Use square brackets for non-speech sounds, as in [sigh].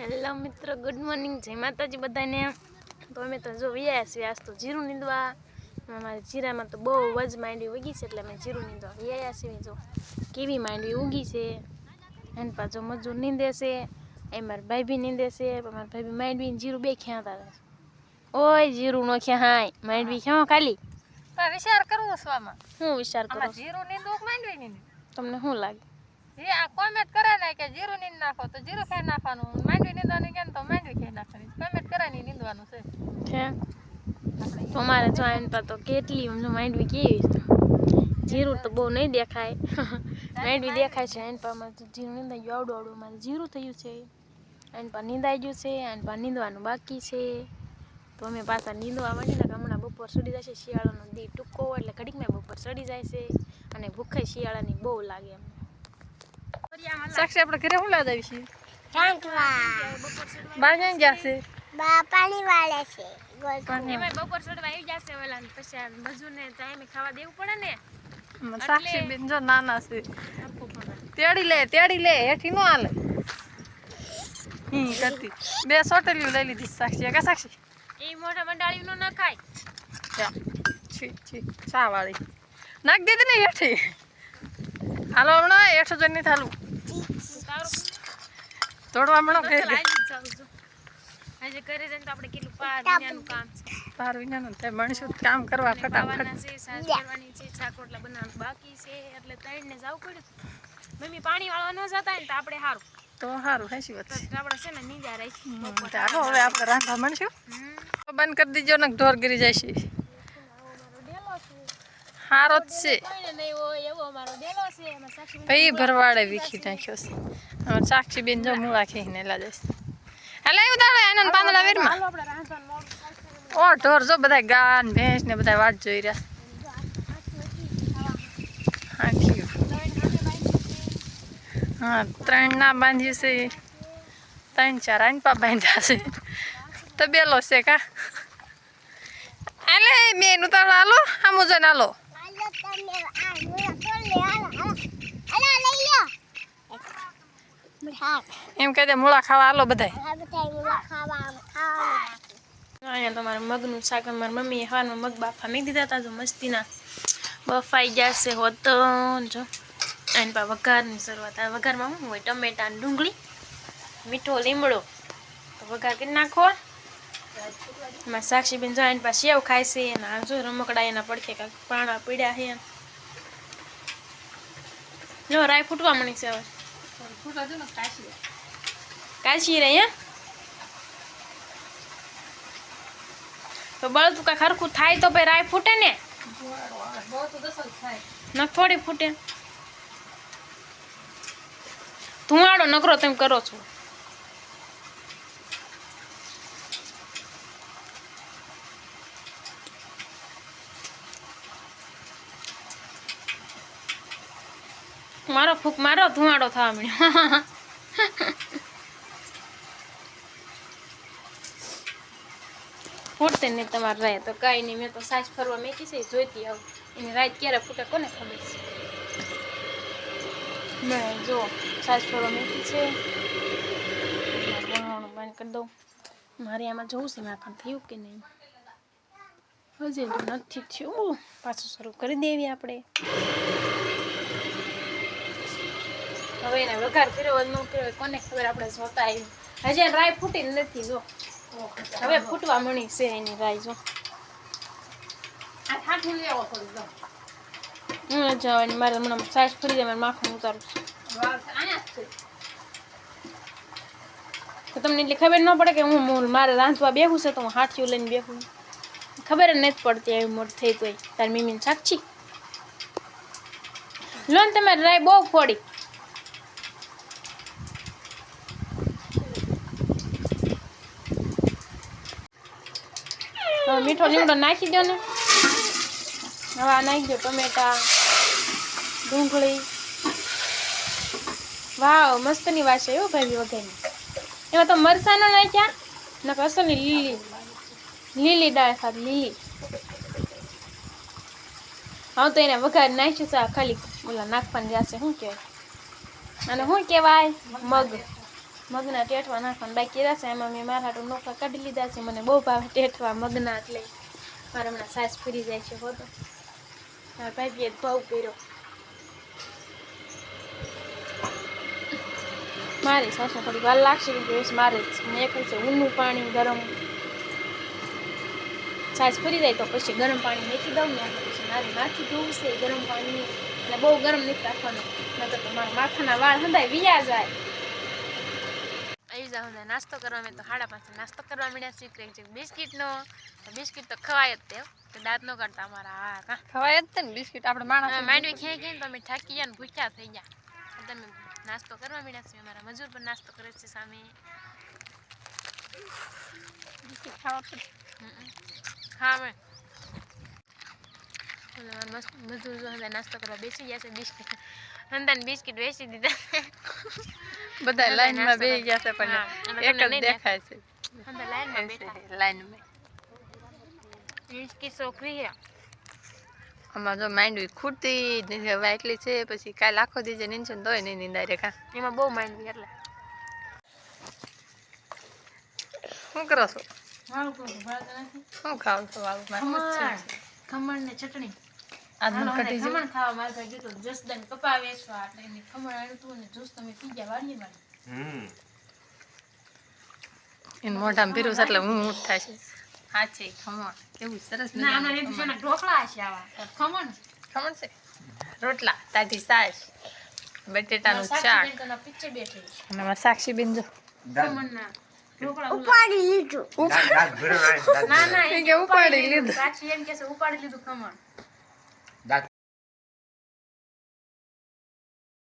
Hello મિત્રો good morning. જય માતાજી બધાને. તો અમે તો જો વ્યાસ વ્યાસ તો જીરું નીંદવા. અમારે જીરામાં તો બહુ વજ માંડવી ઉગી છે એટલે અમે જીરું નીંદવા વ્યાયા છીએ. જો કેવી માંડવી ઉગી છે. એને પાછો મજૂર નીંદે છે એ મારા ભાઈ બી નીંદે છે મારા ભાઈ બી માંડવી જીરું બે ખ્યાતા હતા ઓય જીરું નો ખ્યા હાય માંડવી ખ્યા ખાલી. વિચાર કરવો સ્વામાં હું વિચાર કરું જીરું નીંદવું માંડવી નીંદવું? તમને શું લાગે? એ આ કોમેન્ટ કરે ને કે જીરું નીંદ નાખો તો જીરું ખાઈ નાખવાનું. માંડવી નીંદવાની કે તો માંડવી ખાઈ નાખવાની. કોમેન્ટ કરે ને નીંદવાનું છે. છે. તો અમારે જો પાસે તો કેટલી માંડવી કેવી જીરું તો બહુ નહીં દેખાય. [laughs] માંડવી દેખાય છે. એન પર જીરું નીંદાઈ ગયું. આવડું આવડું મારે જીરું થયું છે. એન પર નીંદાઈ ગયું છે. એન પર નીંદવાનું બાકી છે. તો અમે પાછા નીંદવા માંડીને હમણાં બપોર સડી જશે. શિયાળાનો દી ટૂંકો એટલે ઘડીકમાં બપોર સડી જાય છે. અને ભૂખાઈ શિયાળાની બહુ લાગે એમ સાક્ષી આપણે ઘરે હું લાવી છીએ? ક્યાં ગયા છે બા પાણી વાળે છે એમાં બપોર ચડવા આવી જશે ઓલા ને પછી મજૂરને ટાઈમે ખાવા દેવું પડે ને. સાક્ષી બેન જો નાના છે. પડે તેડી લે તેડી લે હેઠી નો હાલે. હી કરતી. બે સોટલી લઈ લીધી સાક્ષી. કે સાક્ષી? એ મોટા મંડાળી નો ના ખાય જા. છી છી ચા વાળી. નાખ દીધી ને હેઠી. હાલો હમણાં હેઠું જઈને નહીં થાલું. તોડવા મણો કે. આજે ઘરે જઈને તો આપણે કેટલું પાર વિનાનું કામ છે. પાર વિનાનું તે મણશું કામ કરવા ફટાફટ. છે સાસ કરવાની છે છાકોટલા બનાવવાનું બાકી છે એટલે ત્રણને જવું પડ્યું. મમ્મી પાણી વાળવા ન જતા ને તો આપણે સારું તો સારું હેસી વાત. છે આપણે છે ને નીંજા રાખી. તો હવે આપણે રાંધવા મળશું. બંધ કરી દીજો ને ઢોર ગીરી જાય છે. હારો જ છે. અમારો ભાઈ ભરવાડે વીખી નાખ્યો છે. હવે સાક્ષી બેન જો મૂળા લા જાય છે. હાલે એવું દાડે આનંદ પાંદડા વેરમાં? ઓ, ઢોર જો બધા ગાન, ભેંસ ને બધા વાટ જોઈ રહ્યા. હા ત્રણ ના બાંધ્યું છે. ત્રણ, ચાર આનપા બાંધ્યા છે. તો બેલો છે કા? હાલે બેન, ઉતાવળ હાલો. આમ જઈને હાલો. એમ કહી દે, મૂળા ખાવા આલો બધા અહીંયા તમારે મગનું શાક મારી મમ્મીએ હવાનું મગ બાફા મેં દીધા હતા જો મસ્તીના બફાઈ જશે હોત જો. એની પા વઘારની શરૂઆત. આ વઘારમાં શું હોય ટમેટાની ડુંગળી, મીઠો લીમડો. તો વઘાર કરી નાખો. એમાં સાક્ષીબેન જો એની પાસે સેવ ખાય છે આમ જો રમકડા એના પડખે કાંક પાણા પીડ્યા છે જો રાય ફૂટવા મળી છે હવે. કાશી રહી, હે? તો બળતું કાંઈ ખરખું થાય તો ભાઈ રાય ફૂટે ને? ન થોડી ફૂટે. ધુવાડો નકરો તેમ કરો છો. મારો ફૂક, મારો ધુમાડો થવા મળ્યો ફૂટતે નહીં તમારે રાય તો કાંઈ નહીં. મેં તો સાસ ફરવા મેકી છે, જોઈતી આવું. એની રાત ક્યારે ફૂટે કોને ખબર છે? મેં જો, સાસ ફરવા મેકી છે. વહાણું બંધ કરી દઉં. મારે આમાં જોવું છે માખણ થયું કે નહીં? હજી તો નથી થયું. પાછું શરૂ કરી દેવી આપણે હવે એને વઘાર કર્યો ન કર્યો કોને ખબર આપણે જોતા આવી હજી રાય ફૂટી નથી જો. હવે ફૂટવા મણી છે એની રાય જો. હું જવાની મારે હમણાં સાઈઝ ફરી જાય મારે માખણ ઉતારું છું. તો તમને એટલી ખબર ન પડે કે હું મારે રાંધવા બેહું છે તો હું હાથીઓ લઈને બેહું ખબર જ નથી પડતી એવી મોટ થઈ તોય. તારી મમ્મીને સાક્ષી. લો તમે રાય બહુ ફોડી. હવે મીઠો લીમડો નાખી દો ને હવે નાખી દો ટમેટા, ડુંગળી. વાવ, મસ્તની વાત છે એવું ભાઈ વગેરે એમાં તો મરસાનો નાખ્યા, નકર અસલની લીલી લીલી દાળ ખાધી લીલી. હા તો એને વઘાર નાખ્યું છે ખાલી ઓલા નાખવાની જશે શું કહેવાય? અને શું કહેવાય? મગ. મગના ટેઠવા નાખવાનું. બાકી રહેશે એમાં મેં મારા હાટું નોખા કાઢી લીધા છે, મને બહુ ભાવે ટેઠવા મગના એટલે. મારા હમણાં સાસ ફરી જાય છે, હોતો. મારા ભાભીએ ભાવ કર્યો. મારી સાસને થોડી વાર લાગશે કે મારે જ કહું છે ઊનું પાણી, ગરમ. સાસ ફરી જાય તો પછી ગરમ પાણી નાખી દઉં, ને પછી મારે માથી ધોવું છે, ગરમ પાણી. અને બહુ ગરમ નથી રાખવાનું. નકર તો મારા માથાના વાળ હંધાય, વિયા જાય. આવી જાવ નાસ્તો કરવા મેં તો હાડા પાસે નાસ્તો કરવા મળ્યા શીખરે છે બિસ્કિટનો. બિસ્કિટ તો ખવાય જ તે. તો દાંત ન કરતા અમારા હા. કા ખવાય જ તે ને બિસ્કિટ આપણે માણસ માંડવી ખાઈ ખાઈને તો અમે થાકી ગયા ને ભૂખ્યા થઈ ગયા. તમે નાસ્તો કરવા મળ્યા છીએ અમારા મજૂર પણ નાસ્તો કરે છે સામે. બિસ્કિટ ખાવા હા મેં મજૂર જો હંધાય નાસ્તો કરવા બેસી ગયા છે બિસ્કિટ હંધાને બિસ્કિટ વેચી દીધા બધા બધા લાઈનમાં નાસ્તો બેસી ગયા છે હા, પણ અને એક તમને જ નહીં દેખાય છે. હંધા લાઈનમાં બેઠા. લાઈનમાં. બિસ્કિટ છોકરી છે. આમાં જો માંડવી ખૂટતી જ નથી હવે એટલી છે પછી કાલ આખો દીજે નીંદશું ને તોય નહીં નીંદાય રે કા. એમાં બહુ માંડવી એટલે. શું કરો છો? મારું કોઈ ભાળતું નથી? શું ખાવ છો વાળું ખમણ. ખમણ ને ચટણી. આજનું હાલો, કઢી હાલો, ખમણ ખાવા મારે ભાઈ કીધું જસદન કપા વેચવા એટલે એને ખમણ આવ્યું હતું ને જ્યુસ તમે પી ગયા વાળીએ વાળી હમ. એને મોઢામાં પીરું એટલે હું ઊંટ થાય છે. હા છે ખમણ. કેવું સરસ ના ખમણ. છે ઢોકળા છે આવા. ખમણ? ખમણ છે. રોટલા તાજી છાશ બટેટાનું શાક. અને સાક્ષી સાક્ષીબેન જો. ઉપાડી લીધું. ના ના ઉપાડી લીધું. એમ કે ઉપાડી લીધું ખમણ.